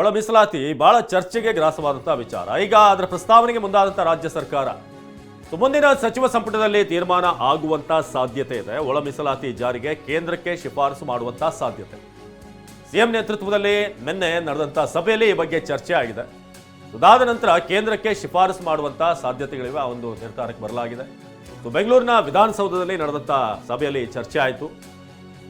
ಒಳ ಮೀಸಲಾತಿ ಬಹಳ ಚರ್ಚೆಗೆ ಗ್ರಾಸವಾದಂತಹ ವಿಚಾರ. ಈಗ ಅದರ ಪ್ರಸ್ತಾವನೆಗೆ ಮುಂದಾದಂತಹ ರಾಜ್ಯ ಸರ್ಕಾರ. ಮುಂದಿನ ಸಚಿವ ಸಂಪುಟದಲ್ಲಿ ತೀರ್ಮಾನ ಆಗುವಂತ ಸಾಧ್ಯತೆ ಇದೆ. ಒಳ ಮೀಸಲಾತಿ ಜಾರಿಗೆ ಕೇಂದ್ರಕ್ಕೆ ಶಿಫಾರಸು ಮಾಡುವಂತ ಸಾಧ್ಯತೆ. ಸಿಎಂ ನೇತೃತ್ವದಲ್ಲಿ ನಿನ್ನೆ ನಡೆದಂತಹ ಸಭೆಯಲ್ಲಿ ಈ ಬಗ್ಗೆ ಚರ್ಚೆ ಆಗಿದೆ. ಅದಾದ ನಂತರ ಕೇಂದ್ರಕ್ಕೆ ಶಿಫಾರಸು ಮಾಡುವಂತಹ ಸಾಧ್ಯತೆಗಳಿವೆ. ಆ ಒಂದು ನಿರ್ಧಾರಕ್ಕೆ ಬರಲಾಗಿದೆ. ಬೆಂಗಳೂರಿನ ವಿಧಾನಸೌಧದಲ್ಲಿ ನಡೆದಂತಹ ಸಭೆಯಲ್ಲಿ ಚರ್ಚೆ ಆಯಿತು.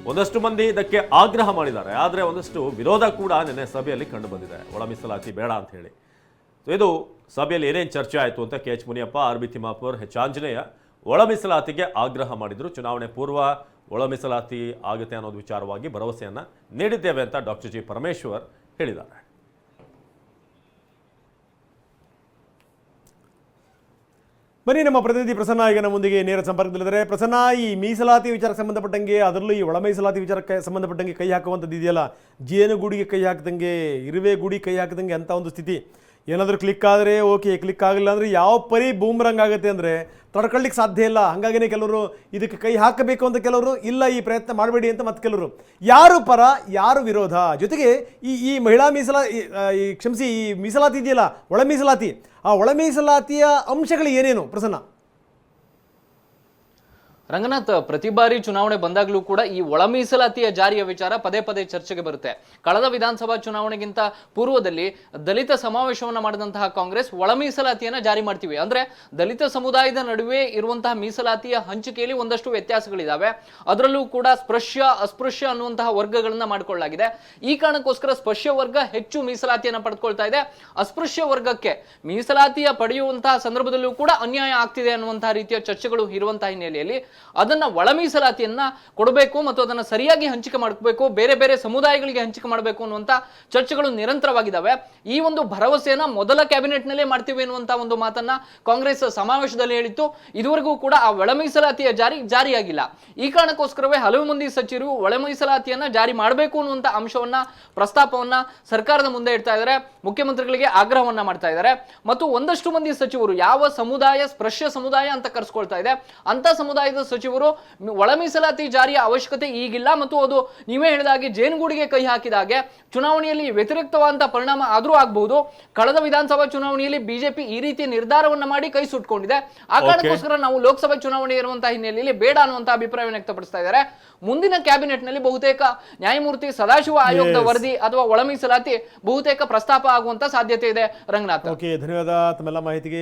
ಒಂದಷ್ಟು ಮಂದಿ ಇದಕ್ಕೆ ಆಗ್ರಹ ಮಾಡಿದ್ದಾರೆ, ಆದರೆ ಒಂದಷ್ಟು ವಿರೋಧ ಕೂಡ ನಿನ್ನೆ ಸಭೆಯಲ್ಲಿ ಕಂಡು ಬಂದಿದೆ. ಒಳ ಮೀಸಲಾತಿ ಬೇಡ ಅಂತ ಹೇಳಿ. ಸೊ ಇದು ಸಭೆಯಲ್ಲಿ ಏನೇನು ಚರ್ಚೆ ಆಯಿತು ಅಂತ K H Muniyappa, R B Timmapur, H Anjaneya ಒಳ ಮೀಸಲಾತಿಗೆ ಆಗ್ರಹ ಮಾಡಿದರು. ಚುನಾವಣೆ ಪೂರ್ವ ಒಳ ಮೀಸಲಾತಿ ಆಗುತ್ತೆ ಅನ್ನೋದು ವಿಚಾರವಾಗಿ ಭರವಸೆಯನ್ನು ನೀಡಿದ್ದೇವೆ ಅಂತ ಡಾಕ್ಟರ್ ಜಿ ಪರಮೇಶ್ವರ್ ಹೇಳಿದ್ದಾರೆ. ಬನ್ನಿ ನಮ್ಮ ಪ್ರತಿನಿಧಿ ಪ್ರಸನ್ನ ಈಗ ನಮ್ಮೊಂದಿಗೆ ನೇರ ಸಂಪರ್ಕದಲ್ಲಿದ್ದಾರೆ. ಪ್ರಸನ್ನ, ಈ ಮೀಸಲಾತಿ ವಿಚಾರಕ್ಕೆ ಸಂಬಂಧಪಟ್ಟಂಗೆ ಅದರಲ್ಲೂ ಈ ಒಳ ಮೀಸಲಾತಿ ವಿಚಾರಕ್ಕೆ ಸಂಬಂಧಪಟ್ಟಂಗೆ ಕೈ ಹಾಕುವಂಥದ್ದು ಇದೆಯಲ್ಲ ಜೇನುಗೂಡಿಗೆ ಕೈ ಹಾಕಿದಂಗೆ, ಇರುವೆ ಗೂಡಿ ಕೈ ಹಾಕಿದಂಗೆ ಅಂತ ಒಂದು ಸ್ಥಿತಿ. ಏನಾದರೂ ಕ್ಲಿಕ್ ಆದರೆ ಓಕೆ ಕ್ಲಿಕ್ ಆಗಿಲ್ಲ ಅಂದರೆ ಯಾವ ಪರಿ ಬೂಮ್ರಂಗ್ ಆಗುತ್ತೆ ಅಂದರೆ ತಡ್ಕೊಳ್ಳಿಕ್ಕೆ ಸಾಧ್ಯ ಇಲ್ಲ. ಹಾಗಾಗಿನೇ ಕೆಲವರು ಇದಕ್ಕೆ ಕೈ ಹಾಕಬೇಕು ಅಂತ ಕೆಲವರು ಇಲ್ಲ, ಈ ಪ್ರಯತ್ನ ಮಾಡಬೇಡಿ ಅಂತ ಮತ್ತೆ ಕೆಲವರು. ಯಾರು ಪರ, ಯಾರು ವಿರೋಧ? ಜೊತೆಗೆ ಈ ಈ ಮಹಿಳಾ ಮೀಸಲಾ ಈ ಕ್ಷಮಿಸಿ, ಈ ಮೀಸಲಾತಿ ಇದೆಯಲ್ಲ, ಒಳ ಮೀಸಲಾತಿ, ಆ ಒಳ ಮೀಸಲಾತಿಯ ಅಂಶಗಳು ಏನೇನು ಪ್ರಸನ್ನ? ರಂಗನಾಥ್, ಪ್ರತಿ ಬಾರಿ ಚುನಾವಣೆ ಬಂದಾಗಲೂ ಕೂಡ ಈ ಒಳ ಮೀಸಲಾತಿಯ ಜಾರಿಯ ವಿಚಾರ ಪದೇ ಪದೇ ಚರ್ಚೆಗೆ ಬರುತ್ತೆ. ಕಳೆದ ವಿಧಾನಸಭಾ ಚುನಾವಣೆಗಿಂತ ಪೂರ್ವದಲ್ಲಿ ದಲಿತ ಸಮಾವೇಶವನ್ನು ಮಾಡಿದಂತಹ ಕಾಂಗ್ರೆಸ್ ಒಳ ಮೀಸಲಾತಿಯನ್ನು ಜಾರಿ ಮಾಡ್ತೀವಿ. ಅಂದ್ರೆ ದಲಿತ ಸಮುದಾಯದ ನಡುವೆ ಇರುವಂತಹ ಮೀಸಲಾತಿಯ ಹಂಚಿಕೆಯಲ್ಲಿ ಒಂದಷ್ಟು ವ್ಯತ್ಯಾಸಗಳಿದಾವೆ. ಅದರಲ್ಲೂ ಕೂಡ ಸ್ಪೃಶ್ಯ, ಅಸ್ಪೃಶ್ಯ ಅನ್ನುವಂತಹ ವರ್ಗಗಳನ್ನ ಮಾಡಿಕೊಳ್ಳಲಾಗಿದೆ. ಈ ಕಾರಣಕ್ಕೋಸ್ಕರ ಸ್ಪೃಶ್ಯ ವರ್ಗ ಹೆಚ್ಚು ಮೀಸಲಾತಿಯನ್ನು ಪಡೆದುಕೊಳ್ತಾ ಇದೆ. ಅಸ್ಪೃಶ್ಯ ವರ್ಗಕ್ಕೆ ಮೀಸಲಾತಿಯ ಪಡೆಯುವಂತಹ ಸಂದರ್ಭದಲ್ಲೂ ಕೂಡ ಅನ್ಯಾಯ ಆಗ್ತಿದೆ ಅನ್ನುವಂತಹ ರೀತಿಯ ಚರ್ಚೆಗಳು ಇರುವಂತಹ ಹಿನ್ನೆಲೆಯಲ್ಲಿ ಅದನ್ನ ಒಳ ಮೀಸಲಾತಿಯನ್ನ ಕೊಡಬೇಕು ಮತ್ತು ಅದನ್ನ ಸರಿಯಾಗಿ ಹಂಚಿಕೆ ಮಾಡಬೇಕು, ಬೇರೆ ಬೇರೆ ಸಮುದಾಯಗಳಿಗೆ ಹಂಚಿಕೆ ಮಾಡಬೇಕು ಅನ್ನುವಂತ ಚರ್ಚೆಗಳು ನಿರಂತರವಾಗಿದ್ದಾವೆ ಈ ಒಂದು ಭರವಸೆಯನ್ನ ಮೊದಲ ಕ್ಯಾಬಿನೆಟ್ ನಲ್ಲೇ ಮಾಡ್ತೀವಿ ಅನ್ನುವಂತ ಒಂದು ಮಾತನ್ನ ಕಾಂಗ್ರೆಸ್ ಸಮಾವೇಶದಲ್ಲಿ ಹೇಳಿತ್ತು. ಇದುವರೆಗೂ ಕೂಡ ಆ ಒಳ ಮೀಸಲಾತಿಯ ಜಾರಿ ಜಾರಿಯಾಗಿಲ್ಲ. ಈ ಕಾರಣಕ್ಕೋಸ್ಕರವೇ ಹಲವು ಮಂದಿ ಸಚಿವರು ಒಳ ಮೀಸಲಾತಿಯನ್ನ ಜಾರಿ ಮಾಡಬೇಕು ಅನ್ನುವಂತ ಅಂಶವನ್ನ, ಪ್ರಸ್ತಾಪವನ್ನ ಸರ್ಕಾರದ ಮುಂದೆ ಇಡ್ತಾ ಇದ್ದಾರೆ. ಮುಖ್ಯಮಂತ್ರಿಗಳಿಗೆ ಆಗ್ರಹವನ್ನ ಮಾಡ್ತಾ ಇದ್ದಾರೆ. ಮತ್ತು ಒಂದಷ್ಟು ಮಂದಿ ಸಚಿವರು ಯಾವ ಸಮುದಾಯ, ಸ್ಪೃಶ್ಯ ಸಮುದಾಯ ಅಂತ ಕರೆಸ್ಕೊಳ್ತಾ ಇದೆ. ಅಂತ ಸಮುದಾಯದ ಸಚಿವರು ಒಳಮೀಸಲಾತಿ ಒಳ ಮೀಸಲಾತಿ ಜಾರಿಯ ಅವಶ್ಯಕತೆ ಈಗಿಲ್ಲ ಮತ್ತು ಅದು ನೀವೇ ಹೇಳಿದಾಗೆ ಜೇನುಗೂಡಿಗೆ ಕೈ ಹಾಕಿದಾಗೆ ಚುನಾವಣೆಯಲ್ಲಿ ವ್ಯತಿರಿಕ್ತವಾದಂತಹ ಪರಿಣಾಮ ಆದರೂ ಆಗಬಹುದು. ಕಳೆದ ವಿಧಾನಸಭಾ ಚುನಾವಣೆಯಲ್ಲಿ ಬಿಜೆಪಿ ಈ ರೀತಿಯ ನಿರ್ಧಾರವನ್ನ ಮಾಡಿ ಕೈ ಸುಟ್ಕೊಂಡಿದೆ. ಆ ಕಾರಣಕ್ಕೋಸ್ಕರ ನಾವು ಲೋಕಸಭೆ ಚುನಾವಣೆ ಇರುವಂತಹ ಹಿನ್ನೆಲೆಯಲ್ಲಿ ಬೇಡ ಅನ್ನುವಂತಹ ಅಭಿಪ್ರಾಯ ವ್ಯಕ್ತಪಡಿಸ್ತಾ ಇದ್ದಾರೆ. ಮುಂದಿನ ಕ್ಯಾಬಿನೆಟ್ನಲ್ಲಿ ಬಹುತೇಕ ನ್ಯಾಯಮೂರ್ತಿ ಸದಾಶಿವ ಆಯೋಗದ ವರದಿ ಅಥವಾ ಒಳ ಮೀಸಲಾತಿ ಬಹುತೇಕ ಪ್ರಸ್ತಾಪ ಆಗುವಂತ ಸಾಧ್ಯತೆ ಇದೆ. ರಂಗನಾಥ್. ಓಕೆ ಧನ್ಯವಾದ ತಮ್ಮೆಲ್ಲ ಮಾಹಿತಿಗೆ.